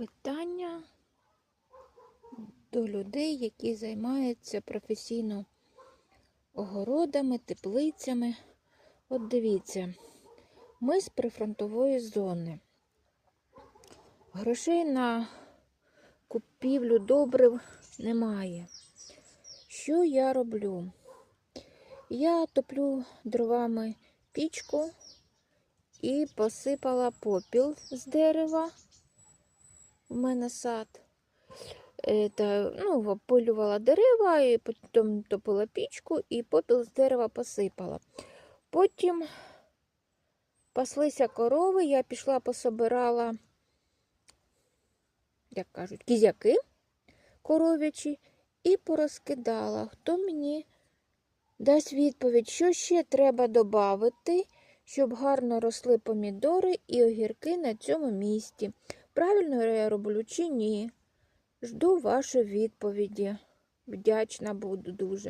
питання до людей, які займаються професійно огородами, теплицями. От дивіться, ми з прифронтової зони. Грошей на купівлю добрив немає. Що я роблю? Я топлю дровами пічку і посипала попіл з дерева. У мене сад. Е, Та, ну, опилювала дерева, і потім топила пічку і попіл з дерева посипала. Потім паслися корови, я пішла пособирала, як кажуть, кізяки коров'ячі і порозкидала. Хто мені дасть відповідь, що ще треба додати, щоб гарно росли помідори і огірки на цьому місці? Правильно я роблю чи ні? Жду вашої відповіді. Вдячна буду дуже.